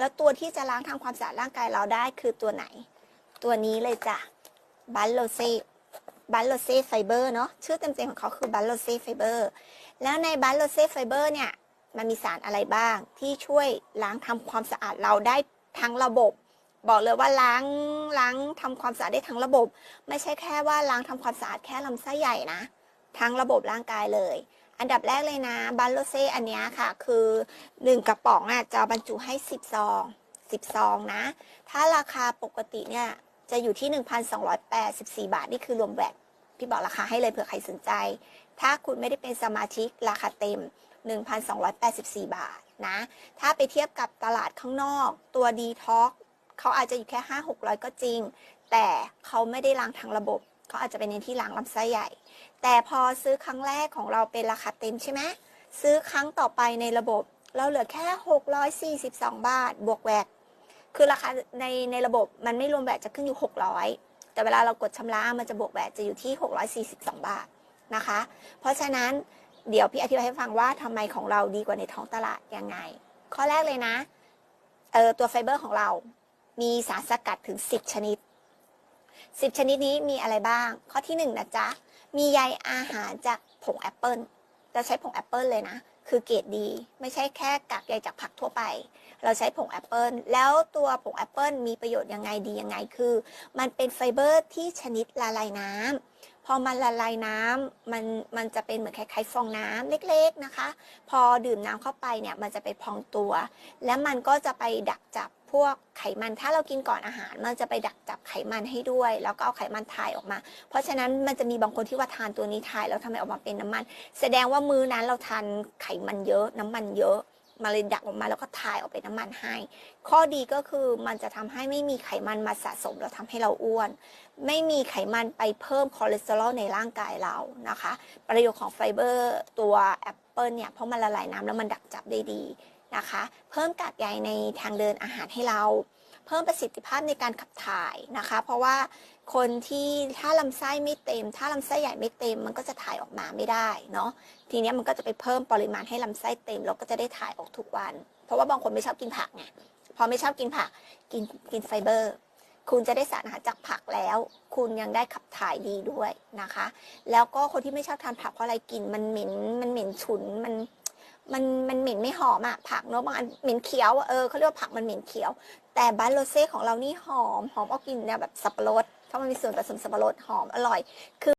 แล้วตัวที่จะล้างทำความสะอาดร่างกายเราได้คือตัวไหน ตัวนี้เลยจ้ะบัลโลเซบัลโลเซไฟเบอร์เนาะชื่อเต็มๆของเขาคือบัลโลเซไฟเบอร์แล้วในบัลโลเซไฟเบอร์เนี่ยมันมีสารอะไรบ้างที่ช่วยล้างทำความสะอาดเราได้ทั้งระบบ บอกเลยว่าล้างล้างทำความสะอาดได้ทั้งระบบ ไม่ใช่แค่ว่าล้างทำความสะอาดแค่ลำไส้ใหญ่นะ ทั้งระบบร่างกายเลย อันดับแรกเลยนะบัลโลเซอันนี้ค่ะ คือ 1 กระป๋องอะจะบรรจุให้ 10 ซอง 10 ซองนะ ถ้าราคาปกติเนี่ยจะอยู่ที่ 1,284 บาท นี่คือรวมแวตพี่บอกราคาให้เลยเผื่อใครสนใจ ถ้าคุณไม่ได้เป็นสมาชิกราคาเต็ม 1,284 บาทนะ ถ้าไปเทียบกับตลาดข้างนอก ตัวดีท็อกเขาอาจจะอยู่แค่ 5 600 ก็จริง แต่เขาไม่ได้ล้างทางระบบ เขาอาจจะเป็นในที่ล้างลำไส้ใหญ่ แต่พอซื้อครั้งแรกของเราเป็นราคาเต็มใช่ไหมซื้อครั้งต่อไปในระบบ เราเหลือแค่ 642 บาท บวกแวตคือราคาในในระบบมันไม่รวมแวตจะขึ้นอยู่ 600 แต่เวลาเรากดชำระมันจะบวกแวตจะอยู่ที่ 642 บาทนะคะ เพราะฉะนั้นเดี๋ยวพี่อธิบายให้ฟังว่าทำไมของเราดีกว่าในท้องตลาดยังไง ข้อแรกเลยนะเออตัวไฟเบอร์ของเรามีสารสกัดถึง 10 ชนิด 10 ชนิดนี้มีอะไรบ้าง ข้อที่1นนะจ๊ะ มีใยอาหารจากผงแอปเปิลเราใช้ผงแอปเปิลเลยนะ คือเกรดดี ไม่ใช่แค่กากใยจากผักทั่วไป เราใช้ผงแอปเปิลแล้วตัวผงแอปเปิลมีประโยชน์ยังไงดียังไงคือ มันเป็นไฟเบอร์ที่ชนิดละลายน้ำพอมันละลายน้ำมันมันจะเป็นเหมือนคล้ายๆฟองน้ำเล็กๆนะคะ พอดื่มน้ำเข้าไปเนี่ยมันจะไปพองตัว และมันก็จะไปดักจับ พวกไขมันถ้าเรากินก่อนอาหาร มันจะไปดักจับไขมันให้ด้วย แล้วก็เอาไขมันถ่ายออกมา เพราะฉะนั้นมันจะมีบางคนที่ว่าทานตัวนี้ถ่ายแล้วทำไมออกมาเป็นน้ำมัน แสดงว่ามื้อนั้นเราทานไขมันเยอะ น้ำมันเยอะมาเลยดักออกมาแล้วก็ถ่ายออกเป็นน้ำมันให้ ข้อดีก็คือมันจะทำให้ไม่มีไขมันมาสะสมแล้วทำให้เราอ้วน ไม่มีไขมันไปเพิ่มคอเลสเตอรอลในร่างกายเรานะคะ ประโยชน์ของไฟเบอร์ตัวแอปเปิลเนี่ยเพราะมันละลายน้ำแล้วมันดักจับได้ดี นะคะ เพิ่มกากใยในทางเดินอาหารให้เรา เพิ่มประสิทธิภาพในการขับถ่ายนะคะ เพราะว่าคนที่ถ้าลำไส้ไม่เต็ม ถ้าลำไส้ใหญ่ไม่เต็ม มันก็จะถ่ายออกมาไม่ได้เนาะทีเนี้ยมันก็จะไปเพิ่มปริมาณให้ลำไส้เต็มแล้วก็จะได้ถ่ายออกทุกวัน เพราะว่าบางคนไม่ชอบกินผักไงพอไม่ชอบกินผักกินกินไฟเบอร์คุณจะได้สารอาหารจากผักแล้ว คุณยังได้ขับถ่ายดีด้วยนะคะ แล้วก็คนที่ไม่ชอบทานผักเพราะอะไรกินมันเหม็น มันเหม็นฉุน มัน มันมันเหม็นไม่หอมอะผักเนอะบางอันเหม็นเขียวเออเขาเรียกว่าผักมันเหม็นเขียว แต่บัลโลเซ่ของเรานี่หอมหอมออกกลิ่นแนวแบบสับปะรดเพราะมันมีส่วนผสมสับปะรดหอมอร่อยคือ